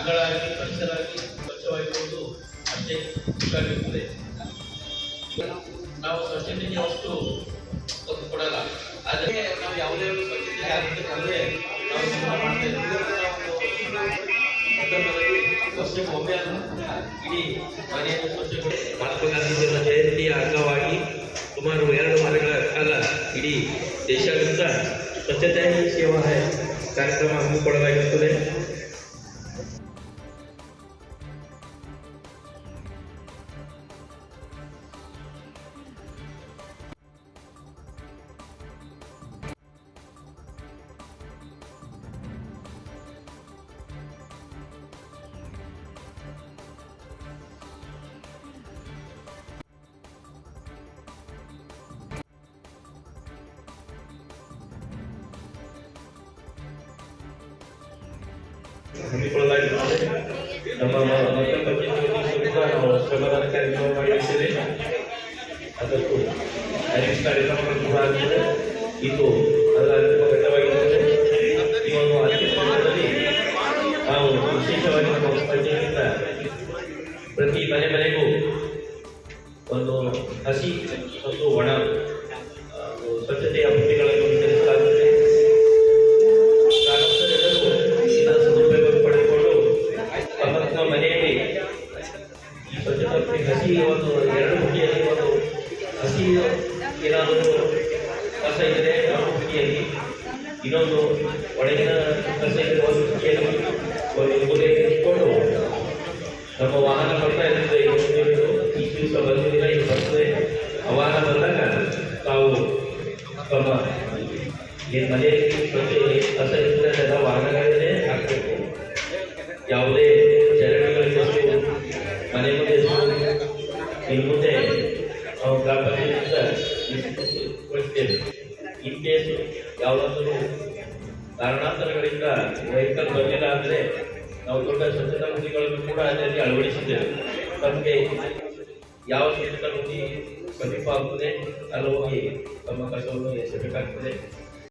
ಅಂಗಳಾಗಿ ಪರಿಸರಾಗಿ ಸ್ವಚ್ಛವಾಗಿರುವುದು ಅಷ್ಟೇ ಮುಖ್ಯವಾಗಿರುತ್ತದೆ ನಾವು ಸ್ವಚ್ಛತೆಗೆ ಅಷ್ಟು ಒತ್ತು ಕೊಡಲ್ಲ ಆದರೆ ನಾವು ಯಾವುದೇ ಒಂದು ಸ್ವಚ್ಛತೆ ಆಗಬೇಕಂದ್ರೆ ನಾವು ಸಿದ್ಧ ಮಾಡ್ತಾ ಇದ್ದೀವಿ ಸಂದರ್ಭದಲ್ಲಿ ವರ್ಷಕ್ಕೆ ಒಮ್ಮೆ ಆದ್ರೂ ಇಡೀ ಮನೆಯನ್ನು ಸ್ವಚ್ಛಗೊಳಿಸಿ ಮಹಾತ್ಮ ಗಾಂಧೀಜಿಯವರ ಜಯಂತಿಯ ಅಂಗವಾಗಿ ಸುಮಾರು ಎರಡು ವಾರಗಳ ಕಾಲ ಇಡೀ ದೇಶಾದ್ಯಂತ ಸ್ವಚ್ಛತಾ ಹಿ ಸೇವಾ ಹೈ ಕಾರ್ಯಕ್ರಮ ಹಮ್ಮಿಕೊಳ್ಳಲಾಗಿರುತ್ತದೆ ಹಮ್ಮಿಕೊಳ್ಳಲಾಗಿರುತ್ತದೆ ನಮ್ಮ ನಾವು ಶ್ರಮದಾನ ಕಾರ್ಯಕ್ರಮ ಮಾಡಿದ್ದೇವೆ ಅದಕ್ಕೂ ಐರಿಸ್ ಕಾರ್ಯಕ್ರಮಗಳು ಕೂಡ ಆಗಿದೆ ಇದು ಅದರ ಅಂತಿಮ ಘಟ್ಟವಾಗಿರುತ್ತದೆ ಈ ಒಂದು ಅಂತಿಮ ಘಟ್ಟದಲ್ಲಿ ನಾವು ವಿಶೇಷವಾಗಿ ನಮ್ಮ ಪಂಚಾಯತಿಯಿಂದ ಪ್ರತಿ ಮನೆ ಮನೆಗೂ ಒಂದು ಹಸಿ ಮತ್ತು ಒಣ ಸ್ವಚ್ಛತೆಯ ಎರಡು ಬುಟ್ಟಿಯಲ್ಲಿ ಒಂದು ಹಸಿ ಏನಾದರೂ ಕಸ ಇದ್ದರೆ ಒಂದು ಬುಟ್ಟಿಯಲ್ಲಿ ಇನ್ನೊಂದು ಒಳಗಿನ ಕಸ ಇದ್ದರೆ ಒಂದು ಬುಟ್ಟಿಯಲ್ಲಿ ಮೂಲೆಯಲ್ಲಿ ಇಟ್ಕೊಂಡು ನಮ್ಮ ವಾಹನ ಬರ್ತಾ ಇರ್ತದೆ ಈ ದಿವಸ ಬಂದಿಲ್ಲ ಈಗ ಬರ್ತದೆ ವಾಹನ ಬಂದಾಗ ತಾವು ತಮ್ಮ ಏನು ಮನೆಯಲ್ಲಿ ಸ್ವಚ್ಛ ಇನ್ನು ಮುಂದೆ ನಾವು ಪಂಚಾಯತಿಯಿಂದ ಕೊಡ್ತೇವೆ ಇನ್ ಕೇಸ್ ಯಾವುದಾದರೂ ಕಾರಣಾಂತರಗಳಿಂದ ವೆಹಿಕಲ್ ಬರಲಿಲ್ಲ ಅಂದರೆ ನಾವು ದೊಡ್ಡ ಸ್ವಚ್ಛತಾ ಕೂಡ ಅದರಲ್ಲಿ ಅಳವಡಿಸಿದ್ದೇವೆ. ನಮಗೆ ಯಾವ ಸ್ವಚ್ಛತಾ ಗುಂಡಿ ಸಮೀಪ ಆಗ್ತದೆ ಅಲ್ಲಿ ಹೋಗಿ ತಮ್ಮ ಕಸವನ್ನು ಎಸೆಯಬೇಕಾಗ್ತದೆ